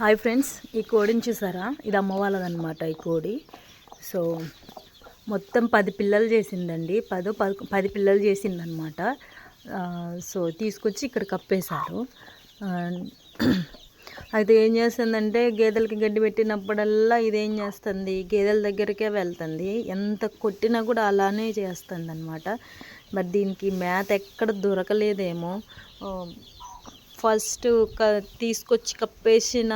Hi friends ఈ కోడిని చూసారా? ఇది అమ్మ వాళ్ళదనమాట ఈ కోడి. సో మొత్తం పది పిల్లలు చేసిందండి. పదో పది పది పిల్లలు చేసిందనమాట సో తీసుకొచ్చి ఇక్కడ కప్పేశారు. అయితే ఏం చేస్తుందంటే గేదెలకి గడ్డి పెట్టినప్పుడల్లా ఇదేం చేస్తుంది? గేదెల దగ్గరికే వెళ్తుంది. ఎంత కొట్టినా కూడా అలానే చేస్తుంది అనమాట మరి దీనికి మేత ఎక్కడ దొరకలేదేమో. ఫస్ట్ క తీసుకొచ్చి కప్పేసిన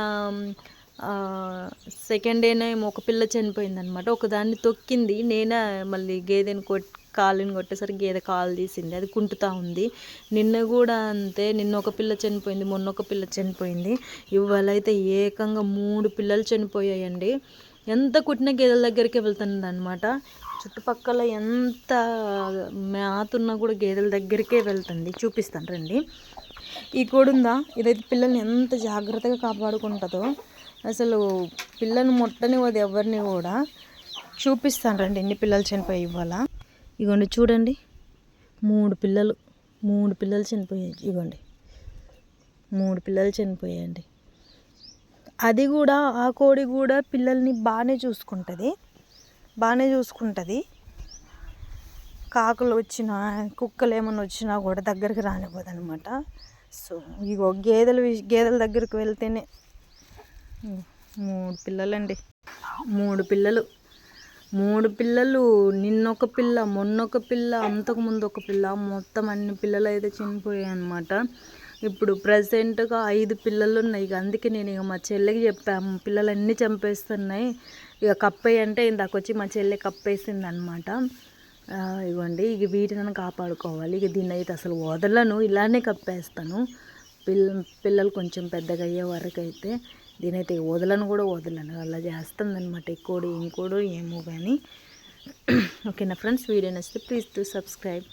సెకండ్ డేనే ఒక పిల్ల చనిపోయింది అనమాట ఒకదాన్ని తొక్కింది. నేనే మళ్ళీ గేదెని కొట్ కాలుని కొట్టేసరికి గేదె కాలు తీసింది. అది కుంటుతా ఉంది. నిన్న కూడా అంతే. నిన్న ఒక పిల్ల చనిపోయింది. మొన్న ఒక పిల్ల చనిపోయింది. ఇవాళ అయితే ఏకంగా మూడు పిల్లలు చనిపోయాయండి. ఎంత కుట్టిన గేదెల దగ్గరికి వెళ్తుంది అనమాట చుట్టుపక్కల ఎంత మేతున్నా కూడా గేదెల దగ్గరికే వెళ్తుంది. చూపిస్తాను రండి. ఈ కోడి ఉందా ఇదైతే పిల్లల్ని ఎంత జాగ్రత్తగా కాపాడుకుంటుందో. అసలు పిల్లల్ని ముట్టనివ్వదు ఎవరిని కూడా చూపిస్తాను రండి ఎన్ని పిల్లలు చనిపోయి ఇవాళ. ఇగోండి చూడండి. మూడు పిల్లలు మూడు పిల్లలు చనిపోయాయి. ఇగోండి. మూడు పిల్లలు చనిపోయాయండి. అది కూడా ఆ కోడి కూడా పిల్లల్ని బాగానే చూసుకుంటుంది. బాగానే చూసుకుంటుంది. కాకులు వచ్చినా కుక్కలు ఏమైనా వచ్చినా కూడా దగ్గరికి రానివ్వదు అనమాట సో ఇగో గేదెలు విష్- గేదెల దగ్గరికి వెళ్తేనే మూడు పిల్లలండి. మూడు పిల్లలు. మూడు పిల్లలు నిన్నొక పిల్ల మొన్నొక పిల్ల అంతకు ముందు ఒక పిల్ల మొత్తం అన్ని పిల్లలు అయితే చనిపోయాయి అనమాట ఇప్పుడు ప్రజెంట్గా ఐదు పిల్లలు ఉన్నాయి ఇక అందుకే నేను ఇక మా చెల్లికి చెప్పాము పిల్లలన్నీ చంపేస్తున్నాయి. ఇక కప్పేయంటే ఇందాక వచ్చి మా చెల్లె కప్పేసింది అనమాట ఇవ్వండి. ఇక వీటిని కాపాడుకోవాలి. ఇక దీన్ని అయితే అసలు వదలను. ఇలానే కప్పేస్తాను. పిల్ల పిల్లలు కొంచెం పెద్దగా అయ్యే వరకు అయితే దీనైతే వదలను కూడా వదలను. అలా చేస్తుందనమాట అనమాట ఇంకోడు ఏమో కానీ ఓకేనా ఫ్రెండ్స్? వీడియో నచ్చితే ప్లీజ్ టు సబ్స్క్రైబ్.